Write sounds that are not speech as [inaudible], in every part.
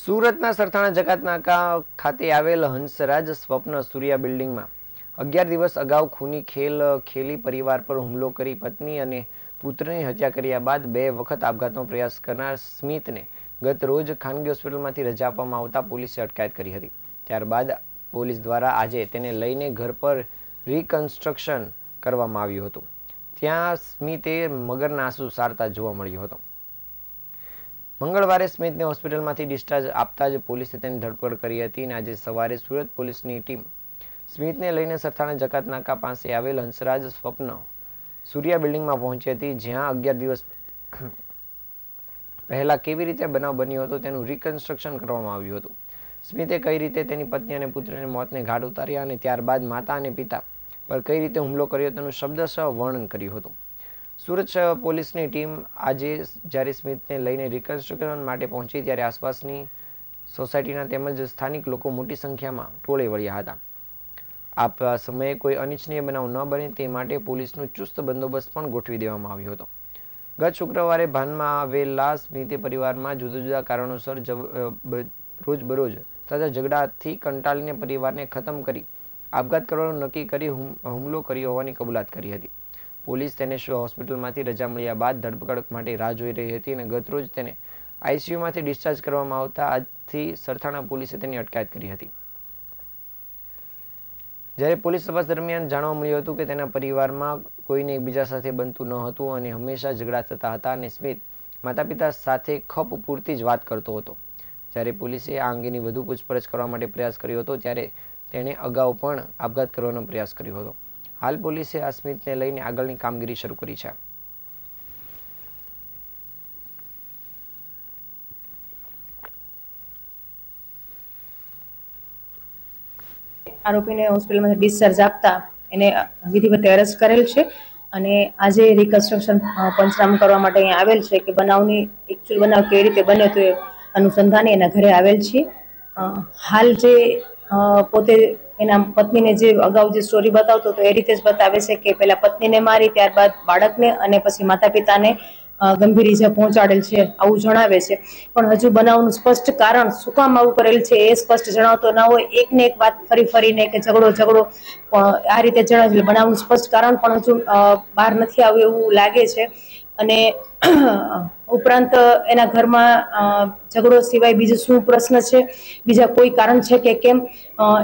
સુરતના સરથાણા જકાતનાકા ખાતે આવેલ હંસરાજ સ્વપ્ન સૂર્યા બિલ્ડિંગમાં અગિયાર દિવસ અગાઉ ખૂની ખેલ ખેલી પરિવાર પર હુમલો કરી પત્ની અને પુત્રની હત્યા કર્યા બાદ બે વખત આપઘાતનો પ્રયાસ કરનાર સ્મિતને ગત રોજ ખાનગી હોસ્પિટલમાંથી રજા આપવામાં આવતા પોલીસે અટકાયત કરી હતી. ત્યારબાદ પોલીસ દ્વારા આજે તેને લઈને ઘર પર રિકન્સ્ટ્રક્શન કરવામાં આવ્યું હતું. ત્યાં સ્મિતે મગરના આંસુ સારતા જોવા મળ્યો હતો. મંગળવારે સ્મિથને હોસ્પિટલમાંથી ડિસ્ચાર્જ આપતા જ પોલીસે તેની ધરપકડ કરી હતી અને આજે સવારે સુરત પોલીસની ટીમ સ્મિથને લઈને સરથાણા જકાત નાકા પાસે આવેલ હંસરાજ સ્વપ્ન સૂર્યા બિલ્ડિંગમાં પહોંચી હતી, જ્યાં અગિયાર દિવસ પહેલાં કેવી રીતે બનાવ બન્યો હતો તેનું રિકન્સ્ટ્રક્શન કરવામાં આવ્યું હતું. સ્મિથે કઈ રીતે તેની પત્ની અને પુત્રને મોતને ઘાટ ઉતાર્યા અને ત્યારબાદ માતા અને પિતા પર કઈ રીતે હુમલો કર્યો તેનું શબ્દશઃ વર્ણન કર્યું હતું. સુરત શહેર પોલીસની ટીમ આજે જ્યારે સ્મિથને લઈને રિકન્સ્ટ્રક્શન માટે પહોંચી ત્યારે આસપાસની સોસાયટીના તેમજ સ્થાનિક લોકો મોટી સંખ્યામાં ટોળે વળ્યા હતા. આ સમયે કોઈ અનિચ્છનીય બનાવ ન બને તે માટે પોલીસનો ચુસ્ત બંદોબસ્ત પણ ગોઠવી દેવામાં આવ્યો હતો. ગત શુક્રવારે ભાનમાં આવેલા સ્મિતે પરિવારમાં જુદા જુદા કારણોસર રોજબરોજ થતા ઝઘડાથી કંટાળીને પરિવારને ખતમ કરી, આપઘાત કરવાનું નક્કી કરી હુમ- હુમલો કર્યો હોવાની કબૂલાત કરી હતી. પોલીસ તેને હોસ્પિટલમાંથી રજા મળ્યા બાદ ધરપકડ માટે રાહ જોઈ રહી હતી અને ગતરોજ તેને આઈસીયુમાંથી ડિસ્ચાર્જ કરવામાં આવતા આજથી સરથાણા પોલીસે તેની અટકાયત કરી હતી. જ્યારે પોલીસ તપાસ દરમિયાન જાણવા મળ્યું હતું કે તેના પરિવારમાં કોઈને એકબીજા સાથે બનતું ન હતું અને હંમેશા ઝઘડા થતા હતા અને સ્મિત માતા પિતા સાથે ખપ પૂરતી જ વાત કરતો હતો. જ્યારે પોલીસે આ અંગેની વધુ પૂછપરછ કરવા માટે પ્રયાસ કર્યો હતો, ત્યારે તેણે અગાઉ પણ આપઘાત કરવાનો પ્રયાસ કર્યો હતો. હાલ પોલીસે આ સ્મિતને લઈને આગળની કામગીરી શરૂ કરી છે. આરોપીને હોસ્પિટલમાંથી ડિસ્ચાર્જ આપતા એને વિધિવત અરેસ્ટ કરેલ છે અને આજે રિકન્સ્ટ્રક્શન પંચનામ કરવા માટે અહીંયા આવેલ છે કે બનાવની એકચ્યુઅલ બનાવ કેવી રીતે બન્યો તો એ અનુસંધાને એના ઘરે આવેલ છે હાલ જે પોતે એના પત્નીને જે અગાઉ જે સ્ટોરી બતાવતો હતો, એ રીતે જ બતાવે છે કે પહેલા પત્નીને મારી, ત્યારબાદ બાળકને અને પછી માતા પિતાને ગંભીર ઈજા પહોંચાડેલ છે, આવું જણાવે છે. પણ હજુ બનાવનું સ્પષ્ટ કારણ શું કામ આવું કરેલ છે એ સ્પષ્ટ જણાવતો ના હોય એક ને એક વાત ફરી ફરીને કે ઝઘડો ઝઘડો આ રીતે જણાવે છે બનાવનું સ્પષ્ટ કારણ પણ હજુ બહાર નથી આવ્યું એવું લાગે છે. અને [clears throat] ઉપરાંત એના ઘરમાં ઝઘડો સિવાય બીજો શું પ્રશ્ન છે? બીજા કોઈ કારણ છે કે કેમ?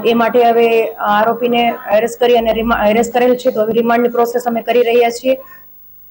એ માટે હવે આરોપીને એરેસ્ટ કરી અને એરેસ્ટ કરેલ છે. તો હવે રિમાન્ડની પ્રોસેસ અમે કરી રહ્યા છીએ.